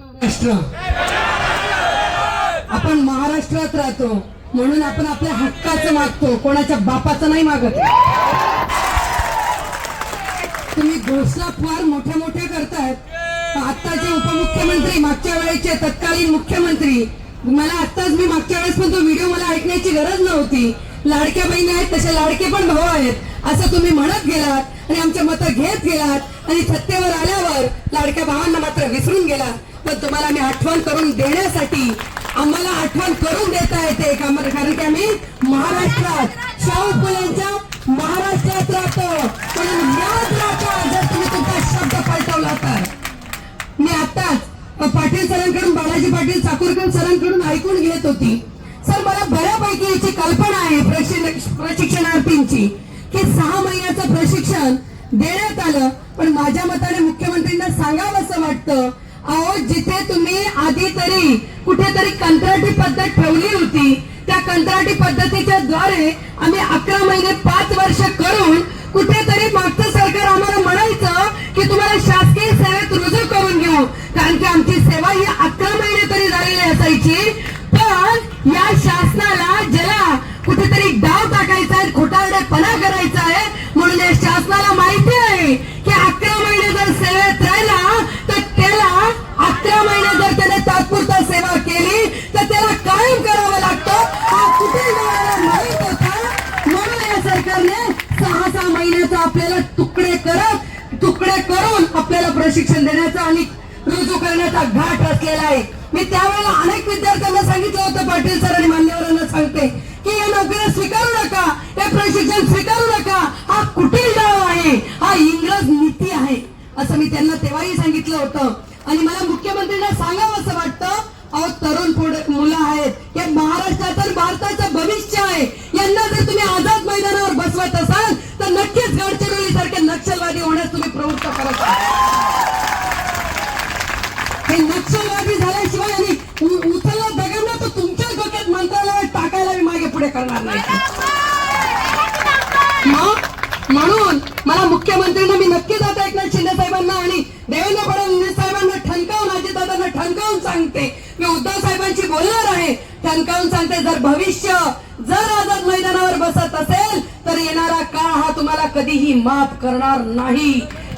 महाराष्ट्र. आपण महाराष्ट्रात राहतो. म्हणून आपण आपल्या हक्काचं मागतो. कोणाच्या बापाचं नाही मागत. तुम्ही घोषणा फार मोठ्या मोठ्या करतायत. आत्ताचे उपमुख्यमंत्री मागच्या वेळेचे तत्कालीन मुख्यमंत्री. मला आत्ताच मी मागच्या वेळेस पण तो व्हिडिओ मला ऐकण्याची गरज नव्हती. लाडक्या बहिणी आहेत तसे लाडके पण भाऊ आहेत. असं तुम्ही म्हणत गेलात आणि आमच्या मतं घेत गेलात आणि सत्तेवर आल्यावर लाडक्या भावांना मात्र विसरून गेलात. पण तुम्हाला मी आठवण करून देण्यासाठी आम्हाला आठवण करून देता येते का? कारण की आम्ही महाराष्ट्रात शाहू फुलेंच्या महाराष्ट्रात राहतो. म्हणून याद राहतो जर तुम्ही तुमचा शब्द पलटवला तर मी आताच पाटील सरांकडून बालाजी पाटील चाकूरकर सरांकडून ऐकून घेत होती. सर मला बऱ्यापैकी याची कल्पना आहे प्रशिक्षणार्थींची की सहा महिन्याचं प्रशिक्षण देण्यात आलं. पण माझ्या मताने मुख्यमंत्रींना सांगावं असं वाटतं अहो जिथे तुम्ही आधी तरी कुठेतरी कंत्राटी पद्धत ठेवली होती त्या कंत्राटी पद्धतीच्या द्वारे आम्ही अकरा महिने पाच वर्ष करून कुठेतरी मागचं सरकार आम्हाला म्हणायचं की तुम्हाला शासकीय सेवेत रुजू करून घेऊ. कारण की आमची सेवा ही अकरा महिने तरी झालेली असायची. पण या शासनाला ज्याला कुठेतरी डाव टाकायचा खोटारडेपणा करायचा शिक्षण प्रशिक्षण देण्याचा आणि रुजू करण्याचा घाट रचलेला आहे. मी त्यावेळेला अनेक विद्यार्थ्यांना सांगितलं होतं पाटील सर आणि मान्यवरांना सांगते की या नोकऱ्या स्वीकारू नका हे प्रशिक्षण स्वीकारू नका हा कुटील डाव आहे हा इंग्रज नीती आहे असं मी त्यांना तेव्हाही सांगितलं होतं. आणि मला मुख्यमंत्र्यांना सांगावं असं वाटतं अहो तरुण पुढे मुलं आहेत हे महाराष्ट्राचं भारताचं भविष्य आहे. यांना जर तुम्ही आझाद मैदानावर बसवत असाल पुढे करणार नाही. म्हणून मला मुख्यमंत्र्यांना मी नक्की आता एकनाथ शिंदे साहेबांना आणि देवेंद्र फडणवीस साहेबांना ठणकावून अजितदादांना ठणकावून सांगते. मी उद्धव साहेबांशी बोलणार आहे. ठणकावून सांगते जर भविष्य जर आझाद मैदानावर बसत असेल तर येणारा काळ हा तुम्हाला कधीही माफ करणार नाही.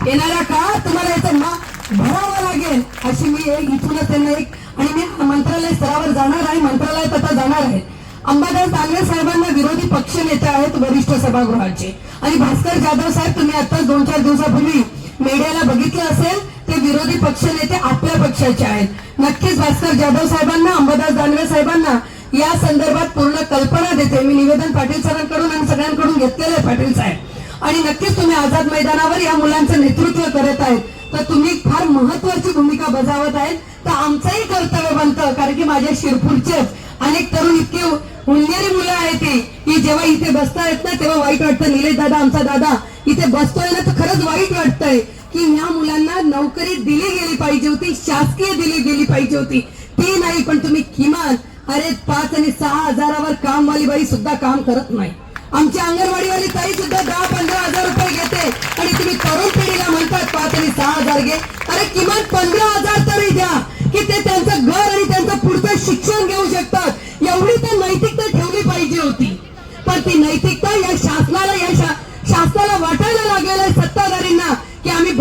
येणारा काळ तुम्हाला याचं माफ भरावं लागेल अशी मी एक इथूनच त्यांना एक आणि मी मंत्रालय स्तरावर जाणार आहे मंत्रालयात आता जाणार आहे. अंबादास दानवे साहेबांना विरोधी पक्ष नेते आहेत वरिष्ठ सभागृहाचे. आणि भास्कर जाधव साहेब तुम्ही आता दोन चार दिवसापूर्वी मीडियाला बघितलं असेल ते विरोधी पक्ष नेते आपल्या पक्षाचे आहेत. नक्कीच भास्कर जाधव साहेबांना अंबादास दानवे साहेबांना या संदर्भात पूर्ण कल्पना देते. मी निवेदन पाटील सरांकडून आणि सगळ्यांकडून घेतलेलं आहे पाटील साहेब. आणि नक्कीच तुम्ही आझाद मैदानावर या मुलांचं नेतृत्व करत आहेत. तर तुम्ही फार महत्वाची भूमिका बजावत आहेत. तर आमचंही कर्तव्य बनतं कारण की माझ्या शिरपूरचेच अनेक तरुण इतके हुंदेरी मुलं आहे ते. की जेव्हा इथे बसता येत ना तेव्हा वाईट वाटतं. निलेश दादा आमचा दादा इथे बसतोय ना तर खरंच वाईट वाटतंय की ह्या मुलांना नोकरी दिली गेली पाहिजे होती शासकीय दिली गेली पाहिजे होती. ती नाही पण तुम्ही किमान अरे पाच आणि सहा हजारावर कामवाली बाई सुद्धा काम करत नाही. आमची अंगणवाडीवाली ताई सुद्धा दहा पंधरा हजार रुपये घेते. आणि तुम्ही तरुण पिढीला म्हणतात पाच आणि सहा हजार घे. अरे किमान पंधरा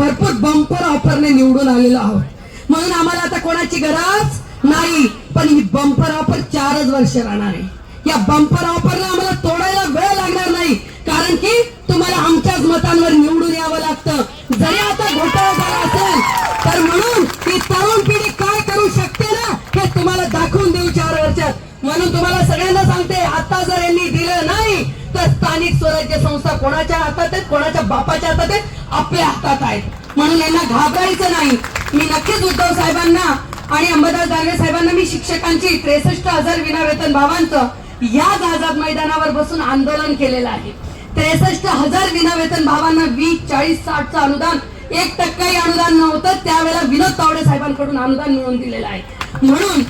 भरपूर बंपर ऑफरने निवडून आलेलो आहोत. म्हणून आम्हाला आता कोणाची गरज नाही पण ही बंपर ऑफर चारच वर्ष राहणार आहे. या बंपर ऑफरला आम्हाला तोडायला वेळ लागणार नाही कारण की तुम्हाला आमच्याच मतांवर निवडून यावं लागतं. जरी आता घोटाळा झाला असेल तर म्हणून ही तरुण पिढी काय करू शकते ना हे तुम्हाला दाखवून देऊ चार वर्षात. म्हणून तुम्हाला सगळ्यांना सांगते आता जर यांनी दिलं नाही तर स्थानिक स्वराज्य संस्था कोणाच्या हातात आहेत कोणाच्या बापाच्या हातात आहेत? आपल्या हातात आहेत. म्हणून यांना घाबरायचं नाही. मी नक्कीच उद्धव साहेबांना आणि अंबादास दानवे साहेबांना मी शिक्षकांची त्रेसष्ट हजार विना वेतन भावांचं याच आझाद मैदानावर बसून आंदोलन केलेलं आहे. त्रेसष्ट हजार विना वेतन भावांना वीस चाळीस साठचं अनुदान एक टक्काही अनुदान नव्हतं. त्यावेळेला विनोद तावडे साहेबांकडून अनुदान मिळवून दिलेलं आहे. म्हणून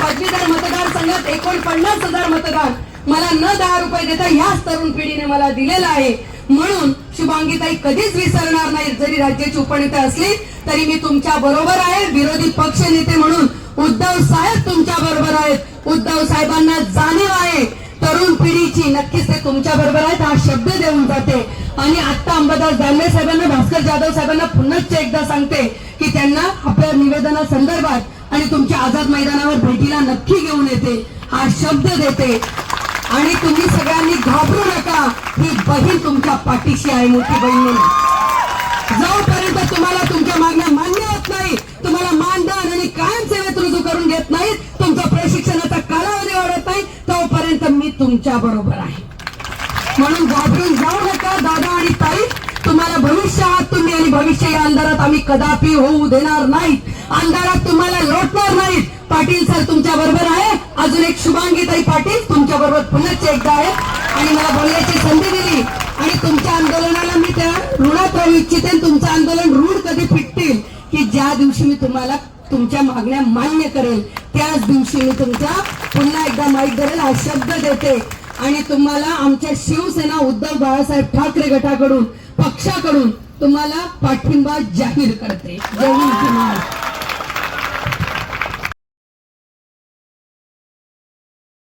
पदवीधर मतदारसंघात एकोणपन्नास हजार मतदार मला न दहा रुपये देता ह्याच तरुण पिढीने मला दिलेला आहे. म्हणून शुभांगीताई कधीच विसरणार नाही जरी राज्याची उपनेते असली तरी मी तुमच्या बरोबर आहे. विरोधी पक्ष नेते म्हणून उद्धव साहेब तुमच्या बरोबर आहेत. उद्धव साहेबांना जाणीव आहे. तरुण पिढीची नक्कीच ते तुमच्या बरोबर आहेत. हा शब्द देऊन जाते. आणि आता अंबादास दानवे साहेबांना भास्कर जाधव साहेबांना पुन्हा एकदा सांगते की त्यांना आपल्या निवेदना संदर्भात आणि तुमच्या आझाद मैदानावर भेटीला नक्की घेऊन येते. हा शब्द देते. आणि तुम्ही सगळ्यांनी घाबरू नका. ही बहीण तुमच्या पाठीशी आहे मोठी बहीण म्हणून. जोपर्यंत तुम्हाला तुमच्या मागण्या मान्य होत नाही तुम्हाला मानधन आणि कायम सेवेत रुजू करून घेत नाहीत तुमचा प्रशिक्षणाचा कालावधी वाढत नाही तोपर्यंत मी तुमच्या बरोबर आहे. म्हणून घाबरून जाऊ नका दादा आणि ताई. तुम्हाला भविष्य आहात तुम्ही आणि भविष्य या अंधारात आम्ही कदापि होऊ देणार नाहीत. अंधारात तुम्हाला लोटणार नाहीत. पाटील सर तुमच्या बरोबर आहे. अजून एक शुभांगीताई पाटील तुमच्या बरोबर पुन्हा एकदा आहे. आणि मला बोलण्याची संधी दिली. आणि तुमच्या आंदोलनाला मी त्या ऋणात राहू इच्छिते आणि तुमचं आंदोलन ऋण कधी फिटतील की ज्या दिवशी मी तुम्हाला तुमच्या मागण्या मान्य करेल त्याच दिवशी मी तुमचा पुन्हा एकदा माहीत धरेल हा शब्द देते. आणि तुम्हाला आमच्या शिवसेना उद्धव बाळासाहेब ठाकरे गटाकडून पक्षाकडून तुम्हाला पाठिंबा जाहीर करते. जय हिंद